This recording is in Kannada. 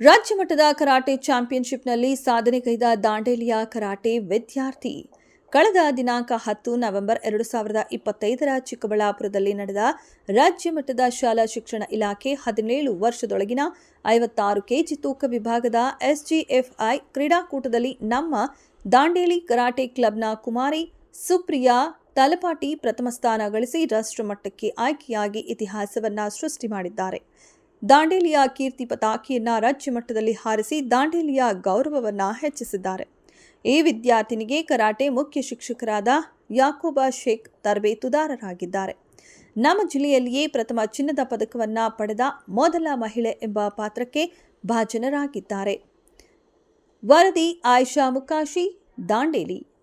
ರಾಜ್ಯ ಮಟ್ಟದ ಕರಾಟೆ ಚಾಂಪಿಯನ್ಶಿಪ್ನಲ್ಲಿ ಸಾಧನೆಗೈದ ದಾಂಡೇಲಿಯ ಕರಾಟೆ ವಿದ್ಯಾರ್ಥಿ. ಕಳೆದ ದಿನಾಂಕ ಹತ್ತು ನವೆಂಬರ್ ಎರಡು ಸಾವಿರದ ಇಪ್ಪತ್ತೈದರ ಚಿಕ್ಕಬಳ್ಳಾಪುರದಲ್ಲಿ ನಡೆದ ರಾಜ್ಯ ಮಟ್ಟದ ಶಾಲಾ ಶಿಕ್ಷಣ ಇಲಾಖೆ ಹದಿನೇಳು ವರ್ಷದೊಳಗಿನ ಐವತ್ತಾರು ಕೆಜಿ ತೂಕ ವಿಭಾಗದ ಎಸ್ಜಿಎಫ್ಐ ಕ್ರೀಡಾಕೂಟದಲ್ಲಿ ನಮ್ಮ ದಾಂಡೇಲಿ ಕರಾಟೆ ಕ್ಲಬ್ನ ಕುಮಾರಿ ಸುಪ್ರಿಯಾ ತಲಪಾಟಿ ಪ್ರಥಮ ಸ್ಥಾನ ಗಳಿಸಿ ರಾಷ್ಟ್ರಮಟ್ಟಕ್ಕೆ ಆಯ್ಕೆಯಾಗಿ ಇತಿಹಾಸವನ್ನು ಸೃಷ್ಟಿ ಮಾಡಿದ್ದಾರೆ. ದಾಂಡೇಲಿಯ ಕೀರ್ತಿ ಪತಾಕಿಯನ್ನು ರಾಜ್ಯ ಮಟ್ಟದಲ್ಲಿ ಹಾರಿಸಿ ದಾಂಡೇಲಿಯ ಗೌರವವನ್ನು ಹೆಚ್ಚಿಸಿದ್ದಾರೆ. ಈ ವಿದ್ಯಾರ್ಥಿನಿಗೆ ಕರಾಟೆ ಮುಖ್ಯ ಶಿಕ್ಷಕರಾದ ಯಾಕೋಬಾ ಶೇಖ್ ತರಬೇತುದಾರರಾಗಿದ್ದಾರೆ. ನಮ್ಮ ಜಿಲ್ಲೆಯಲ್ಲಿಯೇ ಪ್ರಥಮ ಚಿನ್ನದ ಪದಕವನ್ನು ಪಡೆದ ಮೊದಲ ಮಹಿಳೆ ಎಂಬ ಪಾತ್ರಕ್ಕೆ ಭಾಜನರಾಗಿದ್ದಾರೆ. ವರದಿ ಆಯಿಷಾ ಮುಕಾಶಿ, ದಾಂಡೇಲಿ.